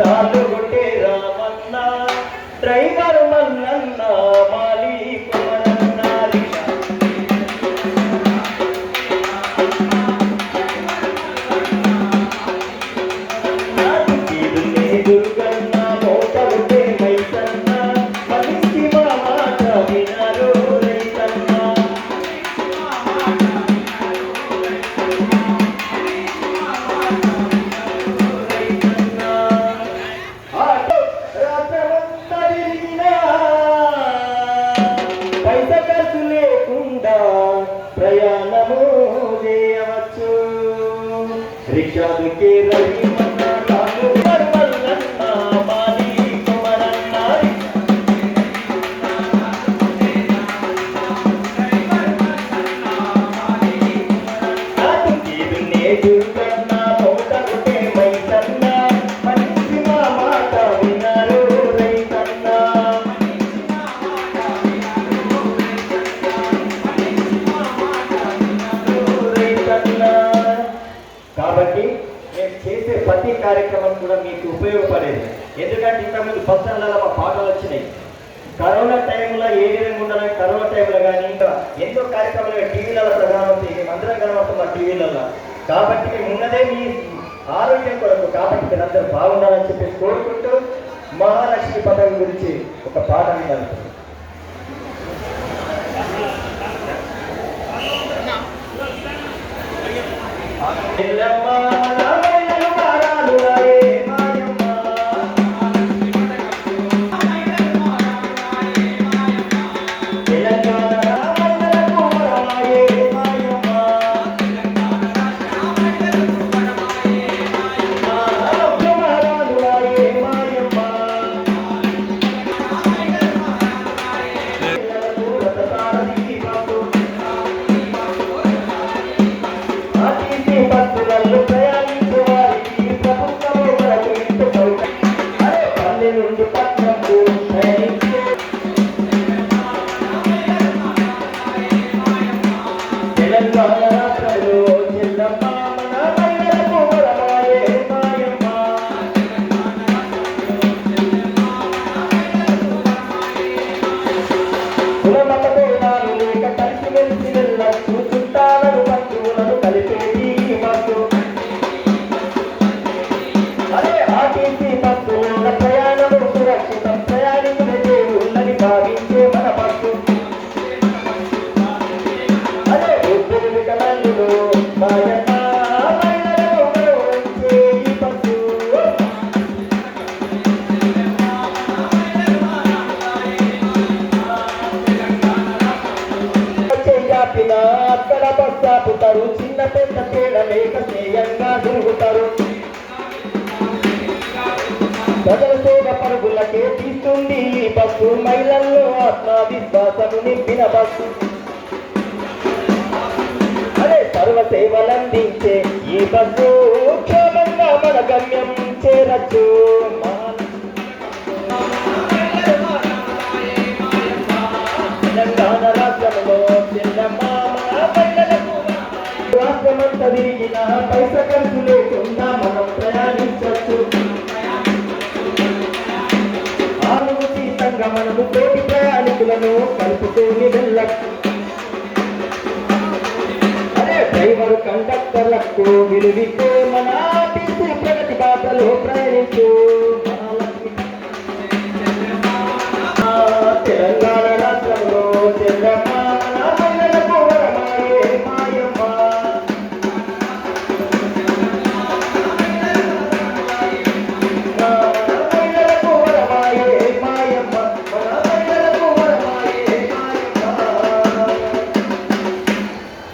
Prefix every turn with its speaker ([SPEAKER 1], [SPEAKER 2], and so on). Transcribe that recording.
[SPEAKER 1] రాళ్ళు Ramanna. Driver Richard Kerry. కార్యక్రమం కూడా మీకు ఉపయోగపడేది. ఎందుకంటే ఇంతకుముందు బస్సులలో మా పాటలు వచ్చినాయి. కరోనా టైంలో ఏ విధంగా ఉండాలి కరోనా టైంలో కానీ ఇంకా ఎన్నో కార్యక్రమాలు టీవీలలో ప్రధానం అవుతాయి. మేము అందరం కనబడుతున్నాం టీవీలలో. కాబట్టి మేము ఉన్నదే మీ ఆరోగ్యం కొరకు. కాబట్టి మీరందరూ బాగుండాలని చెప్పి కోరుకుంటూ మహాలక్ష్మి పథకం గురించి ఒక పాట ఎల్లమ్మ రామయ్యలు బస్ చిన్న పెద్ద తేడా లేక స్నేయంగా తిరుగుతారు. ప్రజల సేవ పరుగులకే తీస్తుంది ఈ బస్సు. మహిళల్లో ఆత్మవిశ్వాసము నింపిన బస్సు. అదే సర్వ సేవలందించే ఈ బస్సు. క్షేమంగా మన గమ్యం చేరచ్చు. పైస ఖర్చు లేకుండా మనం ప్రయాణించవచ్చు ఆనుభూతి ప్రయాణికులను కలుపుకొని వెళ్ళచ్చు. డ్రైవర్ కండక్టర్లకు విలువితే మన ప్రగతి బాటలో ప్రయాణించు.